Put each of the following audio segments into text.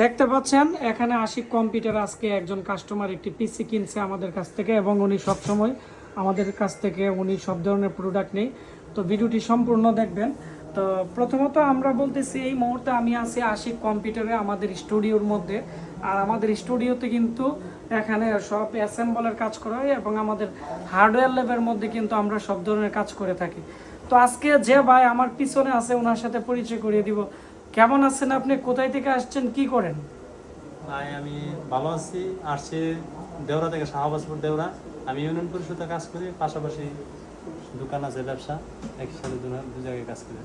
দেখতে পাচ্ছেন, এখানে আশিক কম্পিউটার আজকে একজন কাস্টমার একটি পিসি কিনছে আমাদের কাছ থেকে এবং উনি সবসময় আমাদের কাছ থেকে উনি সব ধরনের প্রোডাক্ট নেই তো ভিডিওটি সম্পূর্ণ দেখবেন। তো প্রথমত আমরা বলতেছি, এই মুহূর্তে আমি আছি আশিক কম্পিউটারে আমাদের স্টুডিওর মধ্যে। আর আমাদের স্টুডিওতে কিন্তু এখানে সব অ্যাসেম্বলের কাজ করা হয় এবং আমাদের হার্ডওয়্যার লেভেলের মধ্যে কিন্তু আমরা সব ধরনের কাজ করে থাকি। তো আজকে যে ভাই আমার পিছনে আছে ওনার সাথে পরিচয় করিয়ে দিব। কেমন আছেন আপনি? কোথায় থেকে আসছেন? কি করেন? ভাই আমি ভালো আছি। আসছি দেওরা থেকে শাহবাজপুর দেওরা। আমি ইউনিয়ন পরিষদে কাজ করি পাশাপাশি দোকান আছে ব্যবসা। একসাথে দু জায়গায় কাজ করি।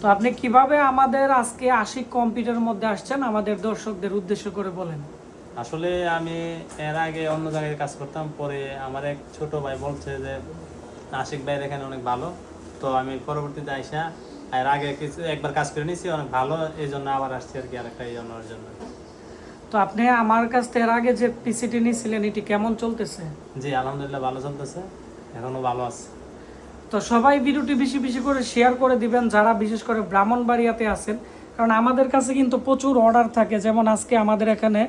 তো আপনি কীভাবে আমাদের আজকে আশিক কম্পিউটারের মধ্যে আসছেন? আমাদের দর্শকদের উদ্দেশ্য করে বলেন। আসলে আমি এর আগে অন্য জায়গায় কাজ করতাম। পরে আমার এক ছোট ভাই বলছে যে আশিক ভাইয়ের এখানে অনেক ভালো। তো আমি পরবর্তীতে আইসা এর আগে কিছু একবার কাজ করে নিয়েছি অনেক ভালো এই জন্য আবার আসছি আর কি আরেকটা এই জন্যর জন্য। তো আপনি আমার কাছ থেকে এর আগে যে পিসিটি নিয়েছিলেন এটি কেমন চলতেছে? জি আলহামদুলিল্লাহ ভালো চলতেছে এখনও ভালো আছে। তো সবাই ভিডিওটি বেশি বেশি করে শেয়ার করে দিবেন যারা বিশেষ করে ব্রাহ্মণবাড়িয়াতে আছেন। কারণ আমাদের কাছে কিন্তু প্রচুর অর্ডার থাকে যেমন আজকে আমাদের এখানে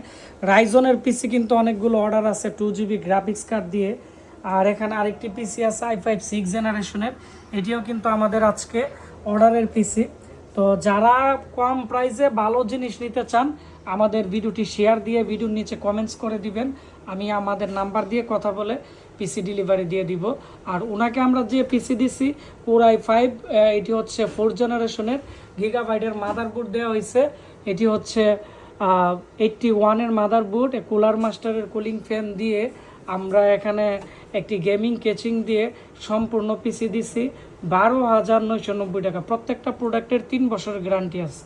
রাইজনের পিসি কিন্তু অনেকগুলো অর্ডার আছে টু জিবি গ্রাফিক্স কার্ড দিয়ে। আর এখানে আরেকটি পিসি আছে আই ফাইভ সিক্স জেনারেশনের এটিও কিন্তু আমাদের আজকে অর্ডারের পিসি তো যারা কম প্রাইসে ভালো জিনিস নিতে চান, আমাদের ভিডিওটি শেয়ার দিয়ে ভিডিওর নিচে কমেন্টস করে দিবেন। আমি আমাদের নাম্বার দিয়ে কথা বলে পিসি ডেলিভারি দিয়ে দিব। আর ওনাকে আমরা যে পিসি দিছি পুরাই ফাইভ এটি হচ্ছে ফোর জেনারেশনের গিগাবাইটের মাদারবোর্ড দেওয়া হয়েছে। এটি হচ্ছে এইটটি ওয়ানের মাদারবোর্ড কুলার মাস্টারের কুলিং ফ্যান দিয়ে আমরা এখানে একটি গেমিং কেচিং দিয়ে সম্পূর্ণ পিসি দিছি। বারো হাজার নয়শো নব্বই টাকা। প্রত্যেকটা প্রোডাক্টের তিন বছরের গ্যারান্টি আছে।